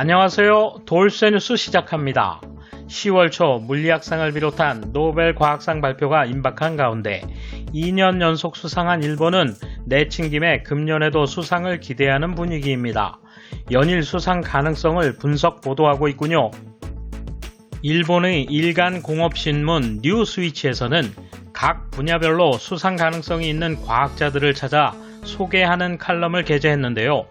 안녕하세요. 돌쇠 뉴스 시작합니다. 10월 초 물리학상을 비롯한 노벨 과학상 발표가 임박한 가운데 2년 연속 수상한 일본은 내친 김에 금년에도 수상을 기대하는 분위기입니다. 연일 수상 가능성을 분석 보도하고 있군요. 일본의 일간 공업신문 뉴스위치에서는 각 분야별로 수상 가능성이 있는 과학자들을 찾아 소개하는 칼럼을 게재했는데요.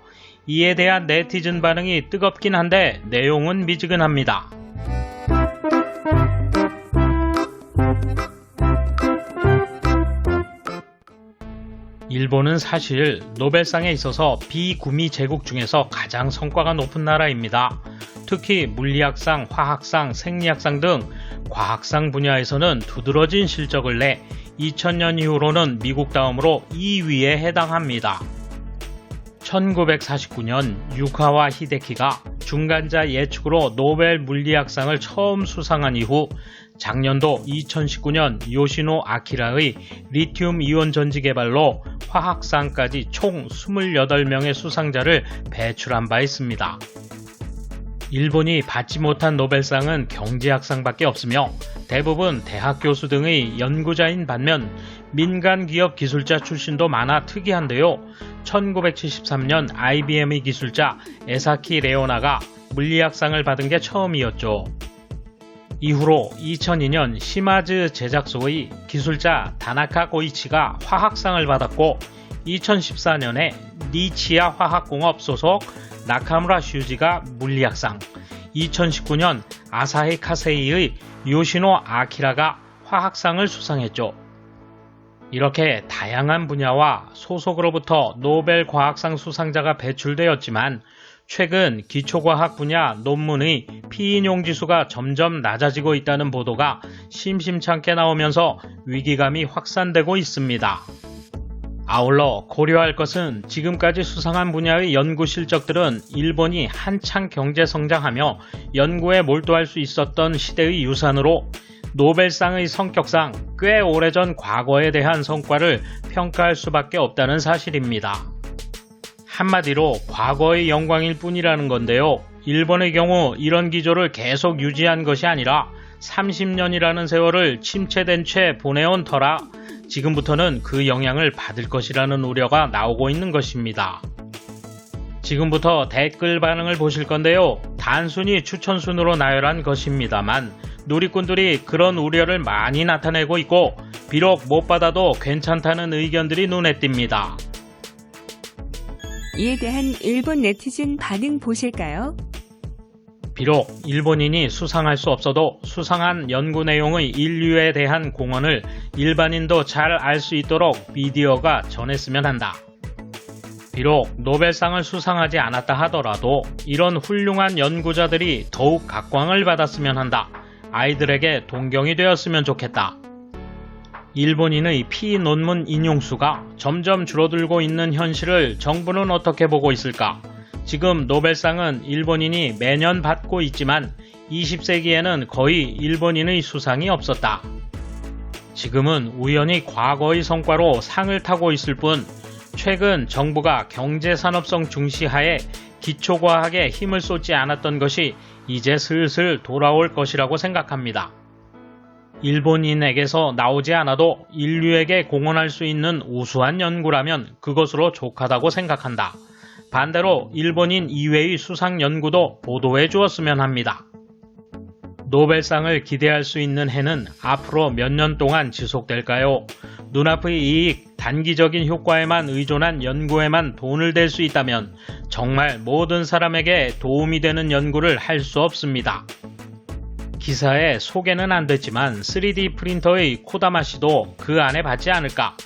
이에 대한 네티즌 반응이 뜨겁긴 한데 내용은 미지근합니다. 일본은 사실 노벨상에 있어서 비구미 제국 중에서 가장 성과가 높은 나라입니다. 특히 물리학상, 화학상, 생리학상 등 과학상 분야에서는 두드러진 실적을 내 2000년 이후로는 미국 다음으로 2위에 해당합니다. 1949년 유카와 히데키가 중간자 예측으로 노벨 물리학상을 처음 수상한 이후 작년도 2019년 요시노 아키라의 리튬 이온 전지 개발로 화학상까지 총 28명의 수상자를 배출한 바 있습니다. 일본이 받지 못한 노벨상은 경제학상밖에 없으며 대부분 대학 교수 등의 연구자인 반면 민간 기업 기술자 출신도 많아 특이한데요. 1973년 IBM의 기술자 에사키 레오나가 물리학상을 받은 게 처음이었죠. 이후로 2002년 시마즈 제작소의 기술자 다나카 고이치가 화학상을 받았고 2014년에 니치야 화학공업 소속 나카무라 슈지가 물리학상, 2019년 아사히 카세이의 요시노 아키라가 화학상을 수상했죠. 이렇게 다양한 분야와 소속으로부터 노벨 과학상 수상자가 배출되었지만 최근 기초과학 분야 논문의 피인용 지수가 점점 낮아지고 있다는 보도가 심심찮게 나오면서 위기감이 확산되고 있습니다. 아울러 고려할 것은 지금까지 수상한 분야의 연구 실적들은 일본이 한창 경제 성장하며 연구에 몰두할 수 있었던 시대의 유산으로 노벨상의 성격상 꽤 오래전 과거에 대한 성과를 평가할 수밖에 없다는 사실입니다. 한마디로 과거의 영광일 뿐이라는 건데요. 일본의 경우 이런 기조를 계속 유지한 것이 아니라 30년이라는 세월을 침체된 채 보내온 터라 지금부터는 그 영향을 받을 것이라는 우려가 나오고 있는 것입니다. 지금부터 댓글 반응을 보실 건데요. 단순히 추천순으로 나열한 것입니다만 누리꾼들이 그런 우려를 많이 나타내고 있고 비록 못 받아도 괜찮다는 의견들이 눈에 띕니다. 이에 대한 일본 네티즌 반응 보실까요? 비록 일본인이 수상할 수 없어도 수상한 연구 내용의 인류에 대한 공헌을 일반인도 잘 알 수 있도록 미디어가 전했으면 한다. 비록 노벨상을 수상하지 않았다 하더라도 이런 훌륭한 연구자들이 더욱 각광을 받았으면 한다. 아이들에게 동경이 되었으면 좋겠다. 일본인의 피 논문 인용수가 점점 줄어들고 있는 현실을 정부는 어떻게 보고 있을까? 지금 노벨상은 일본인이 매년 받고 있지만 20세기에는 거의 일본인의 수상이 없었다. 지금은 우연히 과거의 성과로 상을 타고 있을 뿐 최근 정부가 경제산업성 중시하에 기초과학에 힘을 쏟지 않았던 것이 이제 슬슬 돌아올 것이라고 생각합니다. 일본인에게서 나오지 않아도 인류에게 공헌할 수 있는 우수한 연구라면 그것으로 족하다고 생각한다. 반대로 일본인 이외의 수상 연구도 보도해 주었으면 합니다. 노벨상을 기대할 수 있는 해는 앞으로 몇 년 동안 지속될까요? 눈앞의 이익, 단기적인 효과에만 의존한 연구에만 돈을 댈 수 있다면 정말 모든 사람에게 도움이 되는 연구를 할 수 없습니다. 기사에 소개는 안 됐지만 3D 프린터의 코다마 씨도 그 안에 받지 않을까?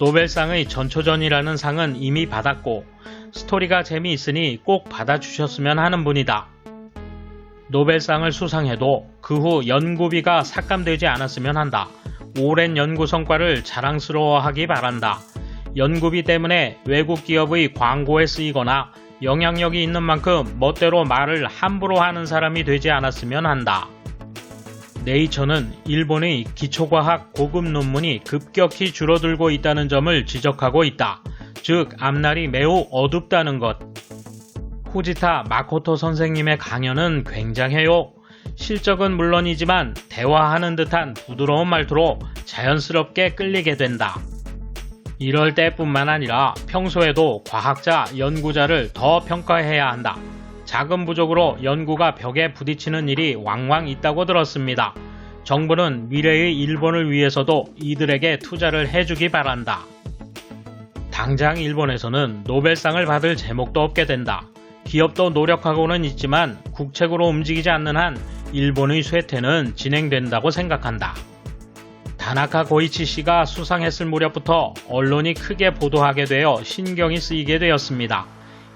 노벨상의 전초전이라는 상은 이미 받았고 스토리가 재미있으니 꼭 받아주셨으면 하는 분이다. 노벨상을 수상해도 그 후 연구비가 삭감되지 않았으면 한다. 오랜 연구 성과를 자랑스러워하기 바란다. 연구비 때문에 외국 기업의 광고에 쓰이거나 영향력이 있는 만큼 멋대로 말을 함부로 하는 사람이 되지 않았으면 한다. 네이처는 일본의 기초과학 고급 논문이 급격히 줄어들고 있다는 점을 지적하고 있다. 즉, 앞날이 매우 어둡다는 것. 후지타 마코토 선생님의 강연은 굉장해요. 실적은 물론이지만 대화하는 듯한 부드러운 말투로 자연스럽게 끌리게 된다. 이럴 때뿐만 아니라 평소에도 과학자, 연구자를 더 평가해야 한다. 작은 부족으로 연구가 벽에 부딪히는 일이 왕왕 있다고 들었습니다. 정부는 미래의 일본을 위해서도 이들에게 투자를 해주기 바란다. 당장 일본에서는 노벨상을 받을 제목도 없게 된다. 기업도 노력하고는 있지만 국책으로 움직이지 않는 한 일본의 쇠퇴는 진행된다고 생각한다. 다나카 고이치 씨가 수상했을 무렵부터 언론이 크게 보도하게 되어 신경이 쓰이게 되었습니다.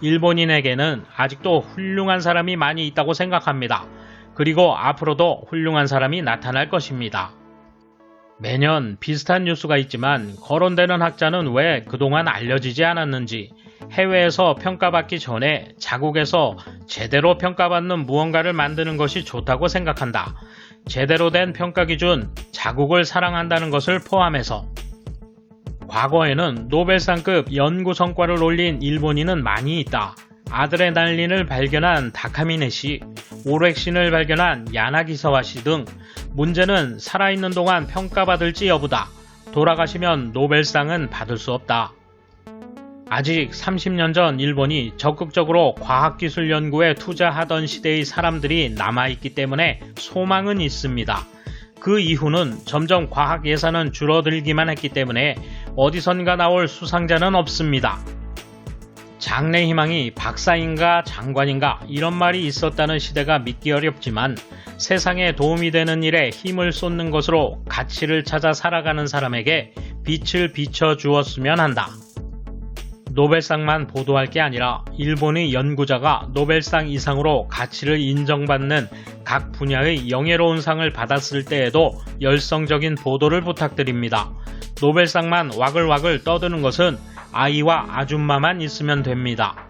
일본인에게는 아직도 훌륭한 사람이 많이 있다고 생각합니다. 그리고 앞으로도 훌륭한 사람이 나타날 것입니다. 매년 비슷한 뉴스가 있지만 거론되는 학자는 왜 그동안 알려지지 않았는지 해외에서 평가받기 전에 자국에서 제대로 평가받는 무언가를 만드는 것이 좋다고 생각한다. 제대로 된 평가 기준, 자국을 사랑한다는 것을 포함해서 과거에는 노벨상급 연구 성과를 올린 일본인은 많이 있다. 아드레날린을 발견한 다카미네 씨, 오렉신을 발견한 야나기사와 씨 등 문제는 살아있는 동안 평가받을지 여부다. 돌아가시면 노벨상은 받을 수 없다. 아직 30년 전 일본이 적극적으로 과학기술 연구에 투자하던 시대의 사람들이 남아있기 때문에 소망은 있습니다. 그 이후는 점점 과학 예산은 줄어들기만 했기 때문에 어디선가 나올 수상자는 없습니다. 장래 희망이 박사인가 장관인가 이런 말이 있었다는 시대가 믿기 어렵지만 세상에 도움이 되는 일에 힘을 쏟는 것으로 가치를 찾아 살아가는 사람에게 빛을 비춰 주었으면 한다. 노벨상만 보도할 게 아니라 일본의 연구자가 노벨상 이상으로 가치를 인정받는 각 분야의 영예로운 상을 받았을 때에도 열성적인 보도를 부탁드립니다. 노벨상만 와글와글 떠드는 것은 아이와 아줌마만 있으면 됩니다.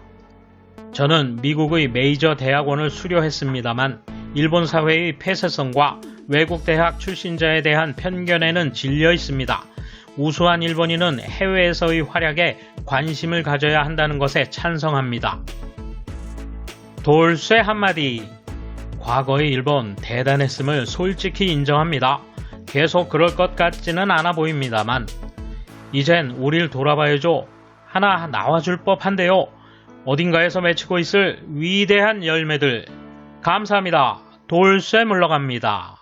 저는 미국의 메이저 대학원을 수료했습니다만 일본 사회의 폐쇄성과 외국 대학 출신자에 대한 편견에는 질려 있습니다. 우수한 일본인은 해외에서의 활약에 관심을 가져야 한다는 것에 찬성합니다. 돌쇠 한마디. 과거의 일본 대단했음을 솔직히 인정합니다. 계속 그럴 것 같지는 않아 보입니다만, 이젠 우릴 돌아봐야죠. 하나 나와줄 법한데요. 어딘가에서 맺히고 있을 위대한 열매들. 감사합니다. 돌쇠 물러갑니다.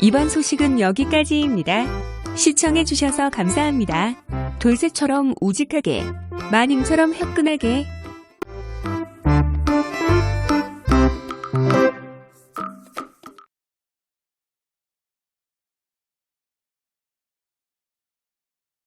이번 소식은 여기까지입니다. 시청해주셔서 감사합니다. 돌쇠처럼 우직하게, 마님처럼 화끈하게